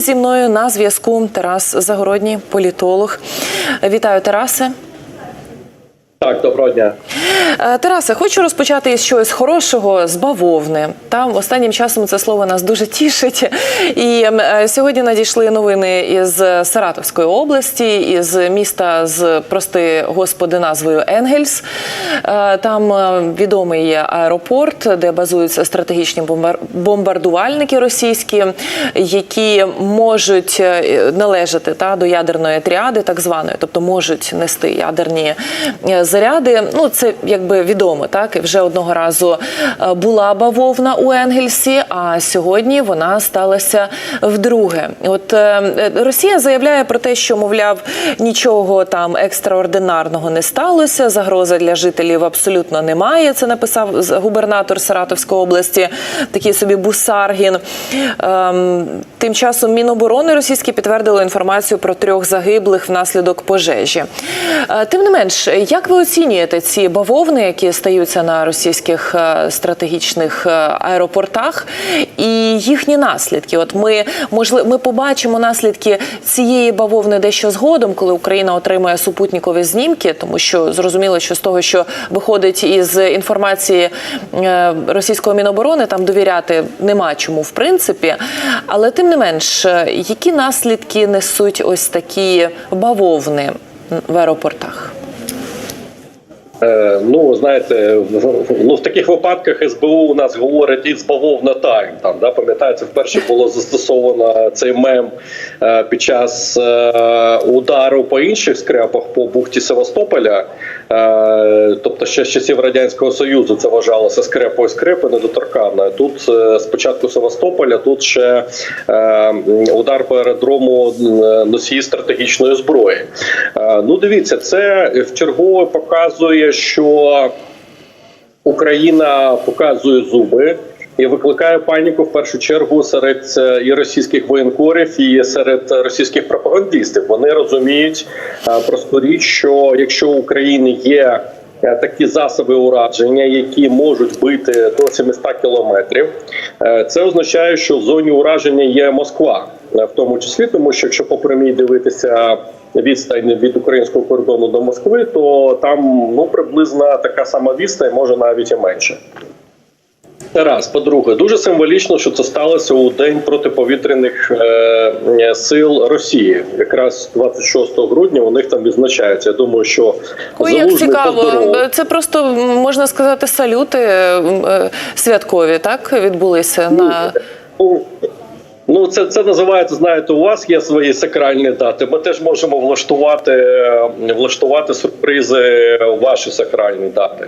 Зі мною на зв'язку Тарас Загородній, політолог. Вітаю, Тарасе. Так, доброго дня. Е, Тарасе, хочу розпочати із чогось хорошого з бавовни. Там останнім часом це слово нас дуже тішить. І е, сьогодні надійшли новини із Саратовської області, із міста з прости господи назвою Енгельс. Е, Там відомий аеропорт, де базуються стратегічні бомбар- бомбардувальники російські, які можуть належати та до ядерної тріади, так званої, тобто можуть нести ядерні заряди. Ну це якби відомо, так і вже одного разу е, була бавовна у Енгельсі, а сьогодні вона сталася вдруге. От е, Росія заявляє про те, що мовляв нічого там екстраординарного не сталося. Загрози для жителів абсолютно немає. Це написав губернатор Саратовської області, такий собі Бусаргін. Ем, Тим часом Міноборони російські підтвердило інформацію про трьох загиблих внаслідок пожежі. Е, Тим не менш, як ви оцінюєте ці бавовни, які стаються на російських е, стратегічних е, аеропортах, і їхні наслідки? От ми можливо, ми побачимо наслідки цієї бавовни дещо згодом, коли Україна отримає супутникові знімки, тому що зрозуміло, що з того, що виходить із інформації е, російського міноборони, там довіряти нема чому в принципі. Але тим не менш, які наслідки несуть ось такі бавовни в аеропортах? Е, ну, знаєте, в- ну, в таких випадках СБУ у нас говорить і збавовна тайм. Там, да, пам'ятаєте, вперше було застосовано цей мем е, під час е, удару по інших скрепах по бухті Севастополя. Е, тобто ще з часів Радянського Союзу це вважалося скрепою скрепи недоторканною. Тут е, спочатку Севастополя, тут ще е, удар по аеродрому е, носії стратегічної зброї. Е, ну, дивіться, це вчергове показує, що Україна показує зуби. І викликає паніку в першу чергу серед е, і російських воєнкорів, і серед російських пропагандистів. Вони розуміють е, просту річ, що якщо у України є е, такі засоби ураження, які можуть бити до 700 кілометрів, це означає, що в зоні ураження є Москва, в тому числі, тому що якщо по прямій дивитися відстань від українського кордону до Москви, то там ну приблизно така сама відстань, може навіть і менше. Це раз. По-друге, дуже символічно, що це сталося у день протиповітряних е, сил Росії. Якраз 26 грудня у них там відзначається. Я думаю, що Ой, як цікаво. поздоровив. Це просто можна сказати салюти е, е, святкові, так відбулися на Ну, Ну, це, це називається, знаєте, у вас є свої сакральні дати. Ми теж можемо влаштувати, е, влаштувати сюрпризи у ваші сакральні дати.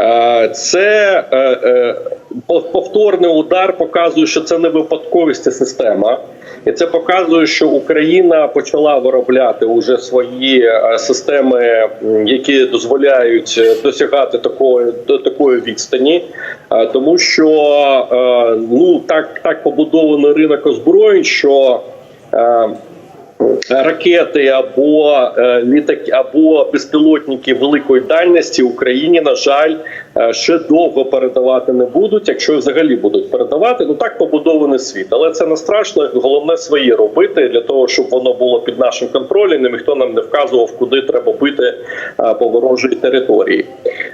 Е, Це е, е, пов- повторний удар показує, що це не випадковість це система, і це показує, що Україна почала виробляти уже свої е, системи, які дозволяють е, досягати такої до такої відстані, Е, тому що ну так, так побудований ринок озброєнь, що ракети або літаки, або безпілотники великої дальності Україні, на жаль, ще довго передавати не будуть. Якщо взагалі будуть передавати, ну так побудований світ. Але це не страшно. Головне свої робити для того, щоб воно було під нашим контролем. Ніхто нам не вказував, куди треба бити е, по ворожій території.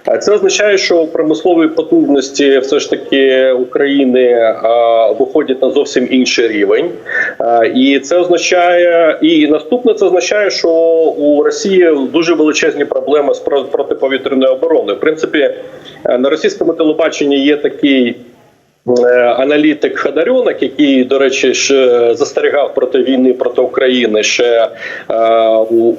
Е, Це означає, що промислові потужності все ж таки України е, виходять на зовсім інший рівень, Е, і це означає, і наступне це означає, що у Росії дуже величезні проблеми з про- протиповітряною обороною. В принципі, е, на російському телебаченні є такий. е, Аналітик Хадарьонок, який, до речі, ще застерігав проти війни проти України ще е,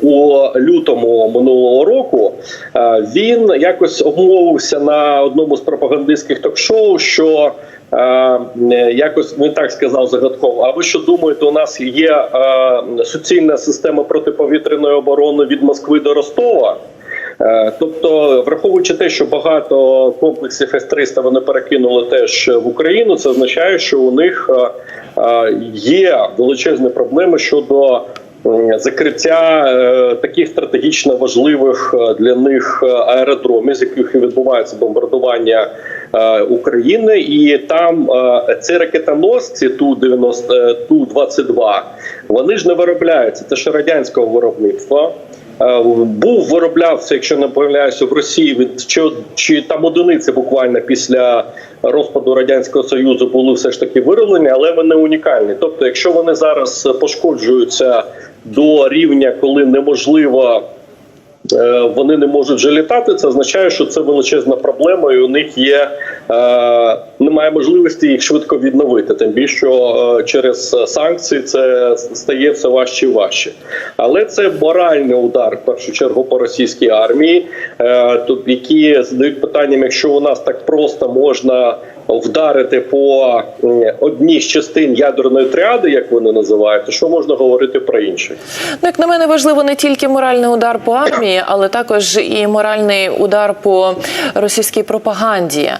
у, лютому минулого року, е, він якось обмовився на одному з пропагандистських ток-шоу, що е, якось він так сказав загадково. А ви що думаєте, у нас є е, суцільна система протиповітряної оборони від Москви до Ростова? Е, Тобто, враховуючи те, що багато комплексів С-300 вони перекинули теж в Україну, це означає, що у них е, е, є величезні проблеми щодо закриття таких стратегічно важливих для них аеродромів, з яких відбувається бомбардування України, і там ці ракетоносці ту 90 ту 22 вони ж не виробляються. Це ж радянського виробництва. Е, Був вироблявся, якщо не помиляюся, в Росії від чи, чи там одиниці буквально після розпаду радянського союзу були все ж таки вироблені, але вони унікальні. Тобто, якщо вони зараз пошкоджуються до рівня, коли неможливо. Е, Вони не можуть вже літати. Це означає, що це величезна проблема, і у них є е, немає можливості їх швидко відновити. Тим більше що е, через санкції це стає все важче і важче. Але це моральний удар в першу чергу по російській армії, тут які задають питанням, якщо у нас так просто можна вдарити по одній з частин ядерної тріади, як вони називають, то що можна говорити про інші? Ну, як на мене, важливо не тільки моральний удар по армії, але також і моральний удар по російській пропаганді.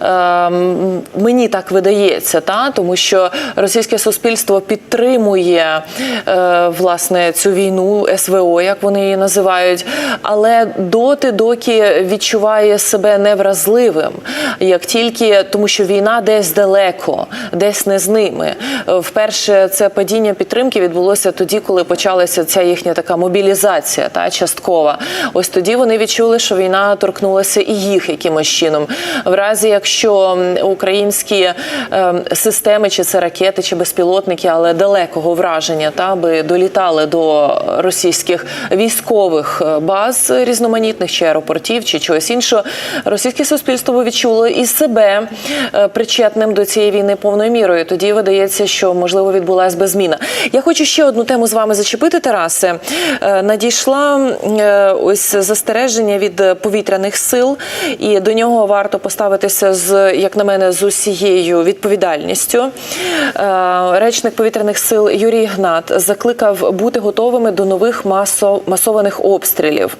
Ем, мені так видається, та тому що російське суспільство підтримує е, власне цю війну СВО, як вони її називають, але доти, доки відчуває себе невразливим, як тільки тому, що війна десь далеко, десь не з ними. Вперше це падіння підтримки відбулося тоді, коли почалася ця їхня така мобілізація, та часткова. Ось тоді вони відчули, що війна торкнулася і їх якимось чином. В разі, якщо українські ем, системи, чи це ракети, чи безпілотники, але далекого враження, та би долітали до російських військових е, баз різноманітних, чи аеропортів, чи чогось іншого, російське суспільство відчуло і себе причетним до цієї війни повною мірою. Тоді видається, що можливо відбулася би зміна. Я хочу ще одну тему з вами зачепити, Тарасе. Е, Надійшла е, ось застереження від повітряних сил, і до нього варто поставитися з, як на мене, з усією відповідальністю. Е, Речник повітряних сил Юрій Гнат закликав бути готовими до нових масо, масованих обстрілів.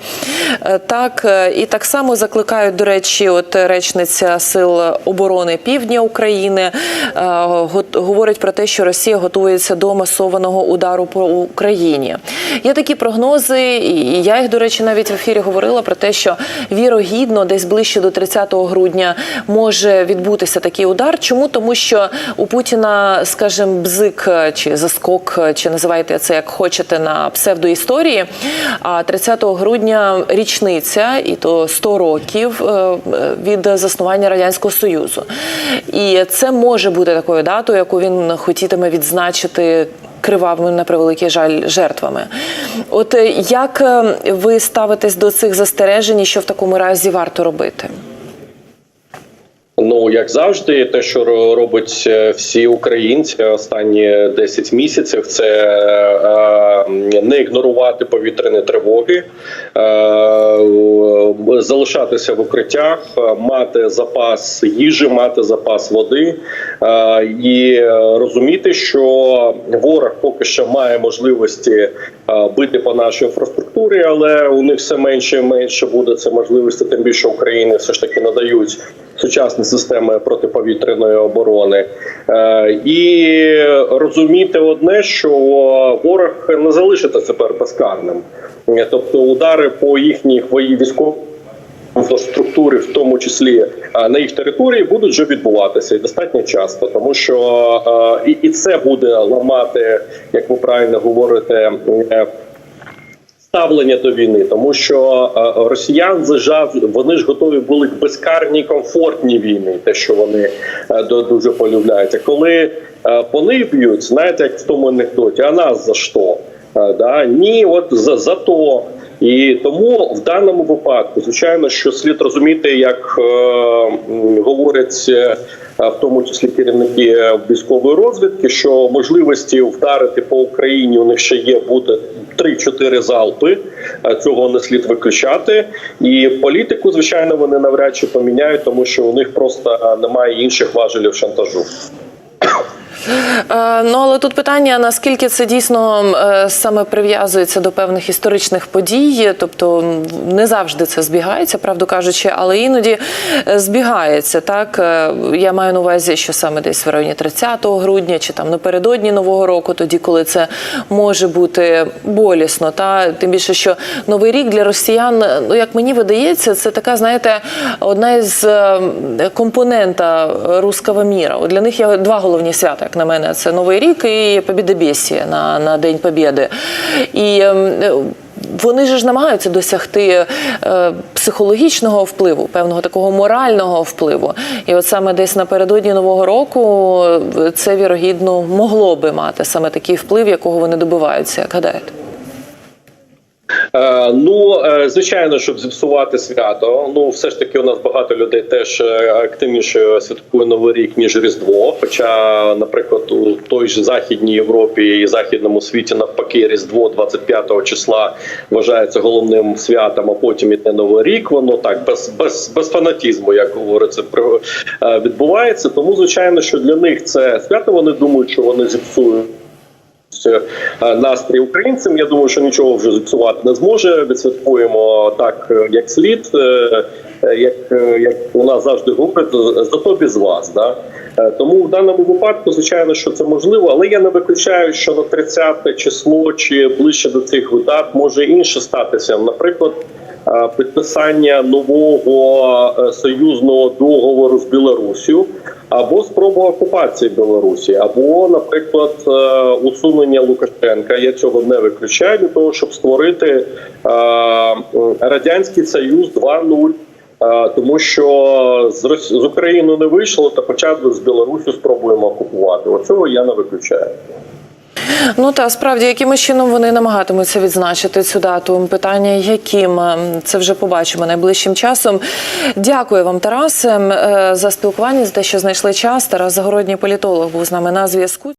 Е, Так е, і так само закликають, до речі, от речниця сил оборони Півдня України е, го- говорить про те, що Росія готується до масованого удару по Україні. Є такі прогнози, і я їх, до речі, навіть в ефірі говорила про те, що вірогідно десь ближче до 30 грудня може відбутися такий удар. Чому? Тому що у Путіна, скажімо, бзик е, чи заскок, е, чи називайте це як хочете на псевдоісторії. А 30 грудня річниця, і то 100 років від заснування радянського союзу. І це може бути такою датою, яку він хотітиме відзначити. Кривавими на превеликий жаль жертвами. От е, як е, ви ставитесь до цих застережень, і що в такому разі варто робити? Ну як завжди, те, що робить е, всі українці останні 10 місяців, це е, не ігнорувати повітряні тривоги, е, залишатися в укриттях, е, мати запас їжі, мати запас води е, і розуміти, що ворог поки що має можливості е, бити по нашій інфраструктурі, але у них все менше і менше буде це можливості, тим більше України все ж таки надають сучасні системи протиповітряної оборони, Е, і розуміти одне, що ворог не залишиться тепер безкарним, тобто удари по їхніх військових інфраструктури, в тому числі е, на їх території, будуть вже відбуватися і достатньо часто, тому що е, і це буде ламати, як ви правильно говорите. Ставлення до війни, тому що е, росіян зажав, вони ж готові були к безкарній комфортній війни, те, що вони е, дуже полюбляють. А коли е, по них б'ють, знаєте, як в тому анекдоті, а нас за що? Да? Ні, от за, за то. І тому в даному випадку, звичайно, що слід розуміти, як е, говорять е, в тому числі керівники військової розвідки, що можливості вдарити по Україні у них ще є буде 3-4 залпи. Цього не слід виключати. І політику, звичайно, вони навряд чи поміняють, тому що у них просто немає інших важелів шантажу. Е, Ну але тут питання: наскільки це дійсно е, саме прив'язується до певних історичних подій, тобто не завжди це збігається, правду кажучи, але іноді е, збігається. Так я маю на увазі, що саме десь в районі 30 грудня чи там напередодні нового року, тоді коли це може бути болісно. Та тим більше, що новий рік для росіян, ну як мені видається, це така, знаєте, одна із компонента руского міра. Для них є два головні свята, як на мене, це Новий рік і Побєдобєсія на, на День Побєди. І ем, е, вони ж намагаються досягти е, психологічного впливу, певного такого морального впливу. І от саме десь напередодні нового року е, це вірогідно могло би мати саме такий вплив, якого вони добиваються, як гадаєте. Е, Ну, е, звичайно, щоб зіпсувати свято. Ну, все ж таки, у нас багато людей теж е, активніше святкує Новий рік, ніж Різдво. Хоча, наприклад, у той же Західній Європі і західному світі навпаки, Різдво 25 числа вважається головним святом, а потім іде Новий рік. Воно так без, без, без фанатізму, як говориться, відбувається. Тому, звичайно, що для них це свято. Вони думають, що вони зіпсують настрій українцям. Я думаю, що нічого вже зіпсувати не зможе. Відсвяткуємо так, е, як слід, е, е, як, е, як у нас завжди говорять, зато без вас. Да? Е, Тому в даному випадку, звичайно, що це можливо, але я не виключаю, що на 30 число чи ближче до цих видат може інше статися. Наприклад, е, підписання нового е, союзного договору з Білорусію. Або спроба окупації Білорусі, або, наприклад, е, усунення Лукашенка. Я цього не виключаю для того, щоб створити е, радянський союз 2.0. Е, Тому що з з України не вийшло, та б з Білорусі спробуємо окупувати. Оцього я не виключаю. Ну та справді, яким чином вони намагатимуться відзначити цю дату? Питання яким Ем, це вже побачимо найближчим часом. Дякую вам, Тарасе, е, за спілкування, за те, що знайшли час. Тарас Загородній політолог був з нами на зв'язку.